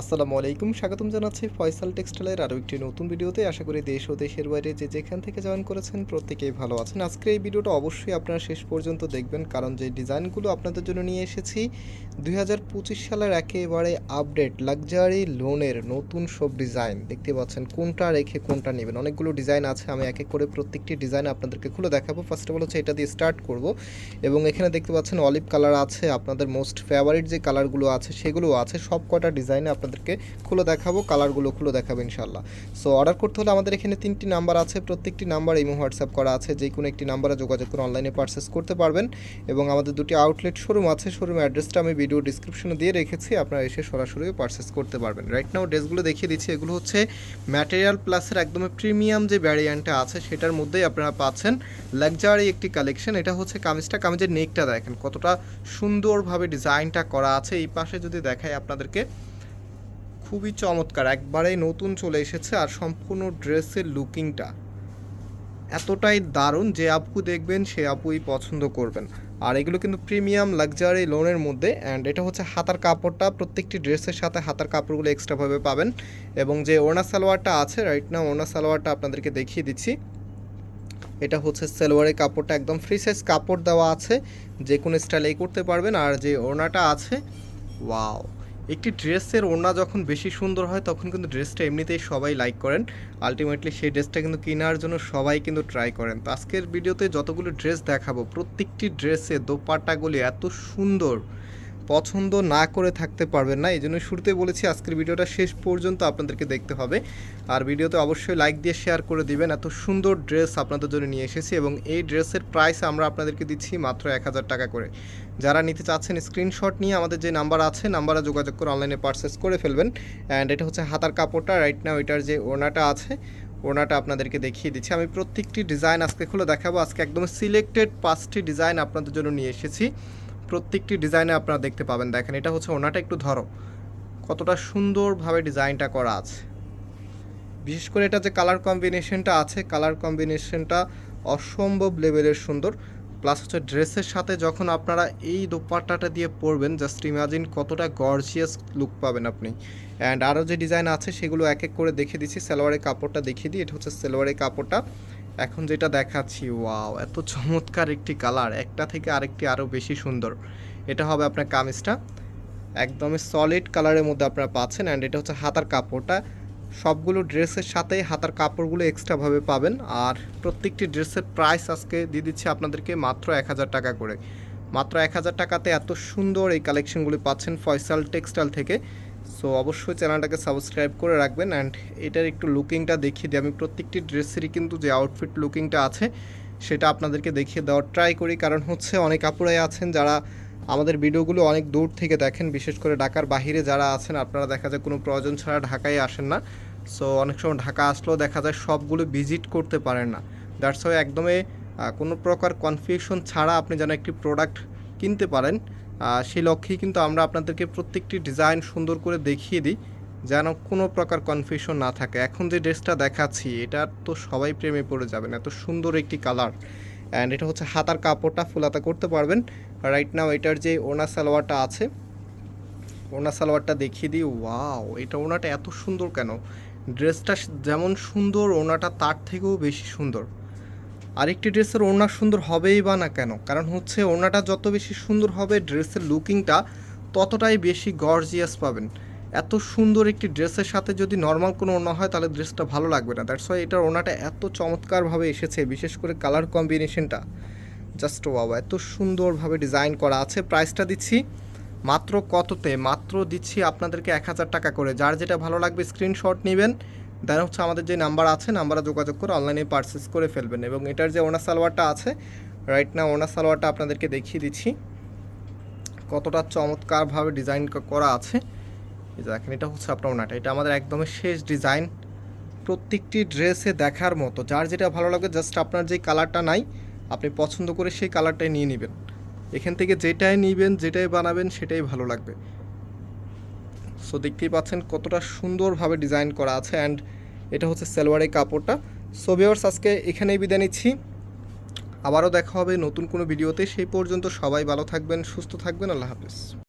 আসসালামু আলাইকুম, স্বাগতম জানাচ্ছি ফয়সাল টেক্সটাইলের আরও একটি নতুন ভিডিওতে। আশা করি দেশ ও দেশের বাইরে যে যেখান থেকে জয়েন করেছেন প্রত্যেকেই ভালো আছেন। আজকের এই ভিডিওটা অবশ্যই আপনারা শেষ পর্যন্ত দেখবেন, কারণ যে ডিজাইনগুলো আপনাদের জন্য নিয়ে এসেছি, দুই হাজার পঁচিশ সালের একেবারে আপডেট লাক্সারি লোনের নতুন সব ডিজাইন। দেখতে পাচ্ছেন কোনটা রেখে কোনটা নেবেন। অনেকগুলো ডিজাইন আছে, আমি এক এক করে প্রত্যেকটি ডিজাইন আপনাদেরকে খুলে দেখাবো। ফার্স্ট অফ অল হচ্ছে এটা দিয়ে স্টার্ট করব, এবং এখানে দেখতে পাচ্ছেন অলিভ কালার আছে, আপনাদের মোস্ট ফেভারিট যে কালারগুলো আছে সেগুলো আছে সব কটা ডিজাইনে আপনাদেরকে খুলে দেখাবো, কালারগুলো খুলে দেখাবো ইনশাল্লাহ সো অর্ডার করতে হলে আমাদের এখানে তিনটি নাম্বার আছে, প্রত্যেকটি নাম্বার ইমো হোয়াটসঅ্যাপ করা আছে, যে কোনো একটি নাম্বারে যোগাযোগ করে অনলাইনে পারচেস করতে পারবেন। এবং আমাদের দুটি আউটলেট শোরুম আছে শোরুমের অ্যাড্রেসটা আমি ভিডিও ডিসক্রিপশনে দিয়ে রেখেছি, আপনারা এসে সরাসরি পারচেস করতে পারবেন। রাইট নাও ড্রেসগুলো দেখিয়ে দিচ্ছি, এগুলো হচ্ছে ম্যাটেরিয়াল প্লাসের একদম প্রিমিয়াম যে ভ্যারিয়েন্টটা আছে, সেটার মধ্যেই আপনারা পাচ্ছেন লাক্সারি একটি কালেকশন এটা হচ্ছে কামিজটা, কামিজের নেকটা দেখেন, কতটা সুন্দরভাবে ডিজাইনটা করা আছে। এই পাশে যদি দেখাই আপনাদেরকে খুবই চমৎকার। একবারেই নতুন চলে এসেছে আর সম্পূর্ণ ড্রেসের লুকিংটা এতটাই দারুণ যে আপু দেখবেন, সে আপুই পছন্দ করবেন। আর এগুলো কিন্তু প্রিমিয়াম লাক্সারি লোনের মধ্যে অ্যান্ড এটা হচ্ছে হাতার কাপড়টা। প্রত্যেকটি ড্রেসের সাথে হাতার কাপড়গুলো এক্সট্রাভাবে পাবেন এবং যে ওড়না সালোয়ারটা আছে রাইট না ওড়না সালোয়ারটা আপনাদেরকে দেখিয়ে দিচ্ছি। এটা হচ্ছে সালোয়ারের কাপড়টা, একদম ফ্রি সাইজ কাপড় দেওয়া আছে। যে কোনো স্টাইলেই করতে পারবেন আর যে ওড়নাটা আছে ওয়াও একটি ড্রেসের ওড়না যখন বেশি সুন্দর হয়, তখন কিন্তু ড্রেসটা এমনিতেই সবাই লাইক করেন। আলটিমেটলি সেই ড্রেসটা কিন্তু কেনার জন্য সবাই কিন্তু ট্রাই করেন। তো আজকের ভিডিওতে যতগুলো ড্রেস দেখাবো, প্রত্যেকটি ড্রেসে দোপাট্টাগুলি এত সুন্দর। পছন্দ না করে থাকতে পারবেন না। এই জন্য শুরুতে বলেছি, আজকের ভিডিওটা শেষ পর্যন্ত আপনাদেরকে দেখতে হবে। আর ভিডিওতে অবশ্যই লাইক দিয়ে শেয়ার করে দিবেন। এত সুন্দর ড্রেস আপনাদের জন্য নিয়ে এসেছি এবং এই ড্রেসের প্রাইস আমরা আপনাদেরকে দিচ্ছি মাত্র এক হাজার টাকা করে। যারা নিতে চাচ্ছেন স্ক্রিনশট নিয়ে আমাদের যে নাম্বার আছে নাম্বারে যোগাযোগ করে অনলাইনে পারচেস করে ফেলবেন। অ্যান্ড এটা হচ্ছে হাতার কাপড়টা। রাইট নাও এটার যে ওড়নাটা আছে, ওড়নাটা আপনাদেরকে দেখিয়ে দিচ্ছি। আমি প্রত্যেকটি ডিজাইন আজকে খুলে দেখাবো। আজকে একদম সিলেক্টেড পাঁচটি ডিজাইন আপনাদের জন্য নিয়ে এসেছি। প্রত্যেকটি ডিজাইনে আপনারা দেখতে পাবেন। দেখেন, এটা হচ্ছে ওনাটা একটু ধরো। কতটা সুন্দরভাবে ডিজাইনটা করা আছে। বিশেষ করে এটা যে কালার কম্বিনেশনটা আছে কালার কম্বিনেশনটা অসম্ভব লেভেলের সুন্দর। প্লাস হচ্ছে ড্রেসের সাথে যখন আপনারা এই দোপাট্টাটা দিয়ে পরবেন জাস্ট ইমাজিন কতটা গর্জিয়াস লুক পাবেন আপনি। অ্যান্ড আরও যে ডিজাইন আছে, সেগুলো এক এক করে দেখে দিচ্ছি। সালোয়ারের কাপড়টা দেখিয়ে দিই। এটা হচ্ছে সালোয়ারের কাপড়টা। এখন যেটা দেখাচ্ছি, ওয়াও, এত চমৎকার একটি কালার, একটা থেকে আরেকটি আরও বেশি সুন্দর। এটা হবে আপনার কামিজটা একদমই সলিড কালারের মধ্যে আপনারা পাচ্ছেন অ্যান্ড এটা হচ্ছে হাতার কাপড়টা। সবগুলো ড্রেসের সাথে হাতার কাপড়গুলো এক্সট্রাভাবে পাবেন আর প্রত্যেকটি ড্রেসের প্রাইস আজকে দিয়ে দিচ্ছি আপনাদেরকে মাত্র এক হাজার টাকা করে। মাত্র এক হাজার টাকাতে এত সুন্দর এই কালেকশনগুলি পাচ্ছেন ফয়সাল টেক্সটাইল থেকে। সো অবশ্যই চ্যানেলটাকে সাবস্ক্রাইব করে রাখবেন অ্যান্ড এটার একটু লুকিংটা দেখিয়ে দিই। আমি প্রত্যেকটি ড্রেসেরই কিন্তু যে আউটফিট লুকিংটা আছে, সেটা আপনাদেরকে দেখিয়ে দেওয়ার ট্রাই করি। কারণ হচ্ছে অনেক আপুরাই আছেন যারা আমাদের ভিডিওগুলো অনেক দূর থেকে দেখেন, বিশেষ করে ঢাকার বাহিরে যারা আছেন, আপনারা দেখা যায় কোনো প্রয়োজন ছাড়া ঢাকায় আসেন না। সো অনেক সময় ঢাকা আসলেও দেখা যায় সবগুলো ভিজিট করতে পারেন না। দ্যাটস ওয়াই একদমই কোনো প্রকার কনফিউশন ছাড়া আপনি যেন একটি প্রোডাক্ট কিনতে পারেন। সেই লক্ষ্যেই কিন্তু আমরা আপনাদেরকে প্রত্যেকটি ডিজাইন সুন্দর করে দেখিয়ে দিই, যেন কোনো প্রকার কনফিউশন না থাকে। এখন যে ড্রেসটা দেখাচ্ছি, এটা তো সবাই প্রেমে পড়ে যাবেন। এত সুন্দর একটি কালার অ্যান্ড এটা হচ্ছে হাতার কাপড়টা ফুলাতা করতে পারবেন। রাইট নাও এটার যে ওনা সালোয়ারটা আছে ওনা সালোয়ারটা দেখিয়ে দিই ওয়াও এটা ওনাটা এত সুন্দর কেন? ড্রেসটা যেমন সুন্দর ওনাটা তার থেকেও বেশি সুন্দর। আরেকটি ড্রেসের ওড়না সুন্দর হবেই বা না কেন? কারণ হচ্ছে ওড়নাটা যত বেশি সুন্দর হবে, ড্রেসের লুকিংটা ততটাই বেশি গর্জিয়াস পাবেন। এত সুন্দর একটি ড্রেসের সাথে যদি নর্মাল কোনো ওড়না হয়, তাহলে ড্রেসটা ভালো লাগবে না। দ্যাটস ওয়াই এটার ওড়নাটা এত চমৎকারভাবে এসেছে, বিশেষ করে কালার কম্বিনেশনটা জাস্ট ওয়াও এত সুন্দরভাবে ডিজাইন করা আছে। প্রাইসটা দিচ্ছি মাত্র কততে? মাত্র দিচ্ছি আপনাদেরকে এক হাজার টাকা করে। যার যেটা ভালো লাগবে স্ক্রিনশট নেবেন। দেন হচ্ছে আমাদের যে নাম্বার আছে নাম্বারে যোগাযোগ করে অনলাইনে পারচেস করে ফেলবেন। এবং এটার যে ওনার সালোয়ারটা আছে রাইট না ওনার সালোয়ারটা আপনাদেরকে দেখিয়ে দিচ্ছি। কতটা চমৎকারভাবে ডিজাইন করা আছে। দেখেন, এটা হচ্ছে আপনার ওনাটা। এটা আমাদের একদমই শেষ ডিজাইন প্রত্যেকটি ড্রেসে দেখার মতো। যার যেটা ভালো লাগবে জাস্ট আপনার যে কালারটা নাই, আপনি পছন্দ করে সেই কালারটাই নিয়ে নেবেন। এখান থেকে যেটাই নেবেন, যেটাই বানাবেন, সেটাই ভালো লাগবে। সো দেখতেই পাচ্ছেন কতটা সুন্দরভাবে ডিজাইন করা আছে অ্যান্ড এটা হচ্ছে সালোয়ারের কাপড়টা। সো ভিওর্স আজকে এখানেই বিদায় নিচ্ছি। আবারও দেখা হবে নতুন কোনো ভিডিওতে সেই পর্যন্ত সবাই ভালো থাকবেন, সুস্থ থাকবেন। আল্লাহ হাফিজ।